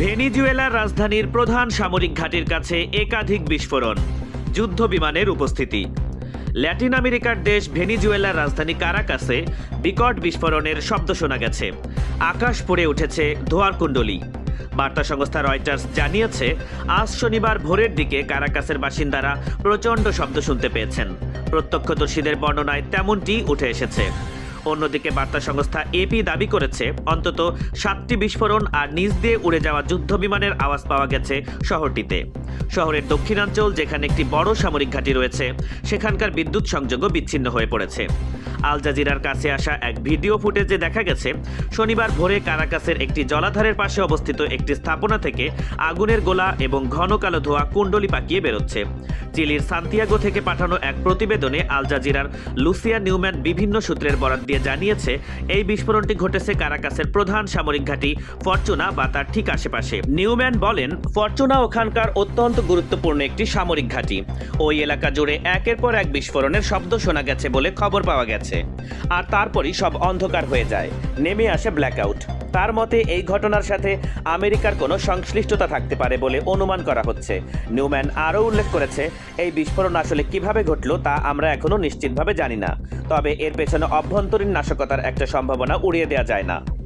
ভেনিজুয়েলার রাজধানীর প্রধান সামরিক ঘাটির কাছে একাধিক বিস্ফোরণ, যুদ্ধ বিমানের উপস্থিতি। ল্যাটিন আমেরিকার দেশ ভেনিজুয়েলার রাজধানী কারাকাসে বিকট বিস্ফোরণের শব্দ শোনা গেছে। আকাশ পড়ে উঠেছে ধোয়ার কুণ্ডলী। বার্তা সংস্থা রয়টার্স জানিয়েছে, আজ শনিবার ভোরের দিকে কারাকাসের বাসিন্দারা প্রচণ্ড শব্দ শুনতে পেয়েছেন। প্রত্যক্ষদর্শীদের বর্ণনায় তেমনটি উঠে এসেছে। অন্যদিকে বার্তা সংস্থা এপি দাবি করেছে, অন্তত সাতটি বিস্ফোরণ আর নিজ দিয়ে উড়ে যাওয়া যুদ্ধ বিমানের আওয়াজ পাওয়া গেছে শহরটিতে। শহরের দক্ষিণাঞ্চল, যেখানে একটি বড় সামরিক ঘাঁটি রয়েছে, সেখানকার বিদ্যুৎ সংযোগও বিচ্ছিন্ন হয়ে পড়েছে। আল জাজিরার কাছে আসা এক ভিডিও ফুটেজে দেখা গেছে, শনিবার ভোরে কারাকাসের একটি জলাধারের পাশে অবস্থিত একটি স্থাপনা থেকে আগুনের গোলা এবং ঘন কালো ধোঁয়া কুণ্ডলি পাকিয়ে বেরোচ্ছে। চিলির সান্তিয়াগো থেকে পাঠানো এক প্রতিবেদনে আল জাজিরার লুসিয়া নিউম্যান বিভিন্ন সূত্রের বরাত দিয়ে জানিয়েছে, এই বিস্ফোরণটি ঘটেছে কারাকাসের প্রধান সামরিক ঘাঁটি ফরচুনা বা তার ঠিক আশেপাশে। নিউম্যান বলেন, ফরচুনা ওখানকার অত্যন্ত গুরুত্বপূর্ণ একটি সামরিক ঘাঁটি। ওই এলাকা জুড়ে একের পর এক বিস্ফোরণের শব্দ শোনা গেছে বলে খবর পাওয়া গেছে। আর তারপরই সব অন্ধকার হয়ে যায়। নেমে আসে ব্ল্যাকআউট তার মতে, এই ঘটনার সাথে আমেরিকার কোনো সংশ্লিষ্টতা থাকতে পারে বলে অনুমান করা হচ্ছে। নিউম্যান আরও উল্লেখ করেছে, এই বিস্ফোরণ আসলে কীভাবে ঘটল তা আমরা এখনও নিশ্চিতভাবে জানি না। তবে এর পেছনে অভ্যন্তরীণ নাশকতার একটা সম্ভাবনা উড়িয়ে দেওয়া যায় না।